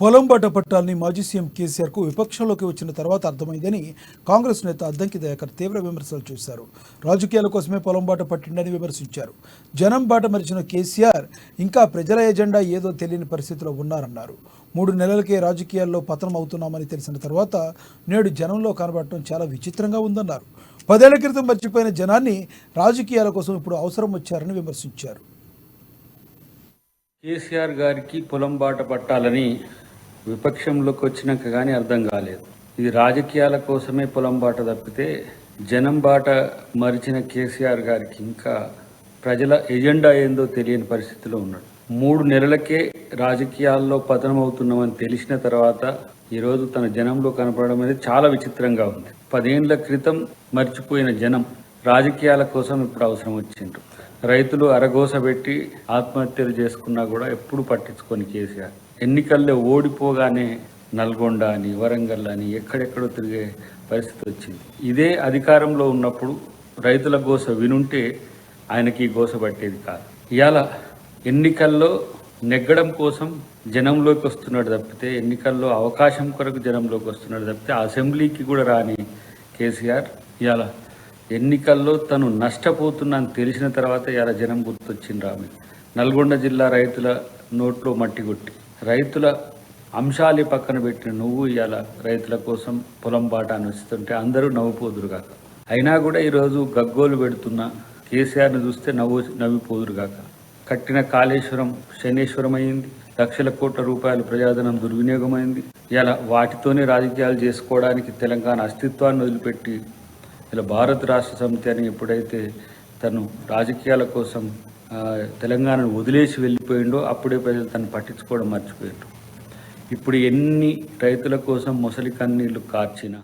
పొలం బాట పట్టాలని మాజీ సీఎం కేసీఆర్కు విపక్షంలోకి వచ్చిన తర్వాత అర్థమైందని కాంగ్రెస్ నేత అద్దంకి దయాకర్ తీవ్ర విమర్శలు చేశారు. రాజకీయాల కోసమే పొలం బాట పట్టిండని విమర్శించారు. జనం బాట మరిచిన కేసీఆర్ ఇంకా ప్రజల ఎజెండా ఏదో తెలియని పరిస్థితిలో ఉన్నారన్నారు. మూడు నెలలకే రాజకీయాల్లో పతనం అవుతున్నామని తెలిసిన తర్వాత నేడు జనంలో కనబడటం చాలా విచిత్రంగా ఉందన్నారు. పదేళ్ళ క్రితం మర్చిపోయిన జనాన్ని రాజకీయాల కోసం ఇప్పుడు అవసరం వచ్చారని విమర్శించారు. కేసీఆర్ గారికి పొలం బాట పట్టాలని విపక్షంలోకి వచ్చినాక కానీ అర్థం కాలేదు. ఇది రాజకీయాల కోసమే పొలం బాట తప్పితే జనం బాట మరిచిన కేసీఆర్ గారికి ఇంకా ప్రజల ఎజెండా ఏందో తెలియని పరిస్థితిలో ఉన్నాడు. మూడు నెలలకే రాజకీయాల్లో పతనమవుతున్నామని తెలిసిన తర్వాత ఈరోజు తన జనంలో కనపడడం అనేది చాలా విచిత్రంగా ఉంది. పదేండ్ల క్రితం మర్చిపోయిన జనం రాజకీయాల కోసం ఇప్పుడు అవసరం వచ్చిండ్రు. రైతులు అరగోస పెట్టి ఆత్మహత్యలు చేసుకున్నా కూడా ఎప్పుడు పట్టించుకొని కేసీఆర్. ఎన్నికల్లో ఓడిపోగానే నల్గొండ అని వరంగల్ అని ఎక్కడెక్కడో తిరిగే పరిస్థితి వచ్చింది. ఇదే అధికారంలో ఉన్నప్పుడు రైతుల గోస వినుంటే ఆయనకి గోస పట్టేది కాదు. ఇవాళ ఎన్నికల్లో నెగ్గడం కోసం జనంలోకి వస్తున్నాడు తప్పితే ఎన్నికల్లో అవకాశం కొరకు జనంలోకి వస్తున్నాడు తప్పితే అసెంబ్లీకి కూడా రాని కేసీఆర్ ఇవాళ ఎన్నికల్లో తను నష్టపోతున్నాను తెలిసిన తర్వాత ఇలా జనం గుర్తొచ్చింది రామి. నల్గొండ జిల్లా రైతుల నోట్లో మట్టి కొట్టి రైతుల అంశాలు పక్కన పెట్టిన నువ్వు ఇవాళ రైతుల కోసం పొలం బాట అని వస్తుంటే అందరూ నవ్వుపోదురుగాక అయినా కూడా ఈరోజు గగ్గోలు పెడుతున్న కేసీఆర్ని చూస్తే నవ్వు నవ్విపోదురుగాక కట్టిన కాళేశ్వరం శనేశ్వరం అయింది లక్షల కోట్ల రూపాయలు ప్రజాధనం దుర్వినియోగమైంది. ఇలా వాటితోనే రాజకీయాలు చేసుకోవడానికి తెలంగాణ అస్తిత్వాన్ని వదిలిపెట్టి ఇలా భారత రాష్ట్ర సమితి అని ఎప్పుడైతే తను రాజకీయాల కోసం తెలంగాణను వదిలేసి వెళ్ళిపోయిండో అప్పుడే ప్రజలు తను పట్టించుకోవడం మర్చిపోయారు. ఇప్పుడు ఎన్ని రైతుల కోసం ముసలి కన్నీళ్ళు కార్చినా